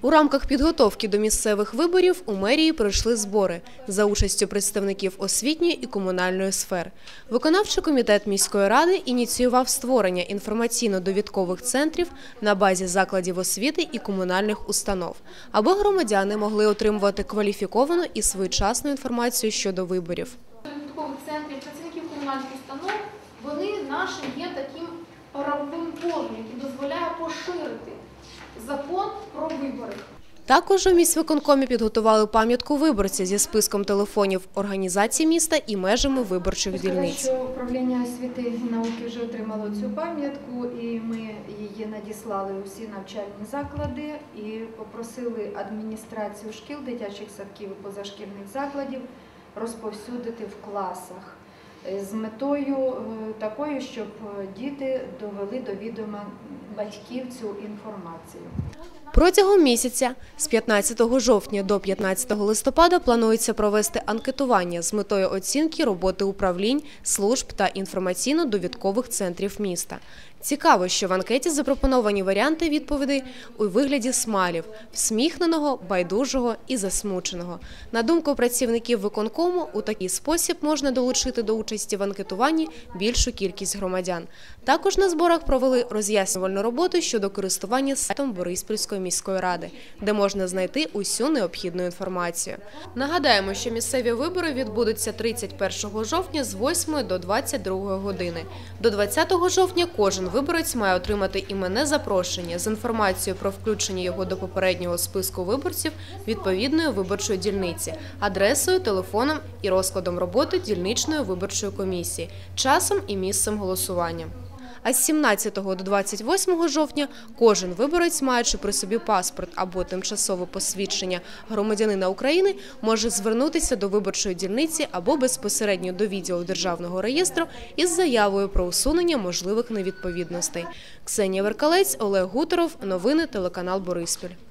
У рамках підготовки до місцевих виборів у мерії пройшли збори за участю представників освітньої і комунальної сфер. Виконавчий комітет міської ради ініціював створення інформаційно-довідкових центрів на базі закладів освіти і комунальних установ, аби громадяни могли отримувати кваліфіковану і своєчасну інформацію щодо виборів. довідкових центрів, працівників комунальних установ, вони нашим є таким дозволяє поширити закон про вибори. Також у міськвиконкомі підготували пам'ятку виборця зі списком телефонів організацій міста і межами виборчих дільниць. що управління освіти і науки вже отримало цю пам'ятку, і ми її надіслали у всі навчальні заклади і попросили адміністрацію шкіл, дитячих садків і позашкільних закладів розповсюдити в класах з метою е, такою, щоб е, діти довели до відома батьків цю інформацію. Протягом місяця з 15 жовтня до 15 листопада планується провести анкетування з метою оцінки роботи управлінь, служб та інформаційно-довідкових центрів міста. Цікаво, що в анкеті запропоновані варіанти відповідей у вигляді смайлів – всміхненого, байдужого і засмученого. На думку працівників виконкому, у такий спосіб можна долучити до участі в анкетуванні більшу кількість громадян. Також на зборах провели роз'яснювальну роботу щодо користування сайтом Бориспільської міської ради, де можна знайти усю необхідну інформацію. Нагадаємо, що місцеві вибори відбудуться 31 жовтня з 8 до 22 години. До 20 жовтня кожен виборець має отримати іменне запрошення з інформацією про включення його до попереднього списку виборців відповідної виборчої дільниці, адресою, телефоном і розкладом роботи дільничної виборчої комісії, часом і місцем голосування. А з 17 до 28 жовтня кожен виборець, маючи при собі паспорт або тимчасове посвідчення громадянина України, може звернутися до виборчої дільниці або безпосередньо до відділу державного реєстру із заявою про усунення можливих невідповідностей. Ксенія Веркалець, Олег Гутеров. Новини телеканал Бориспіль.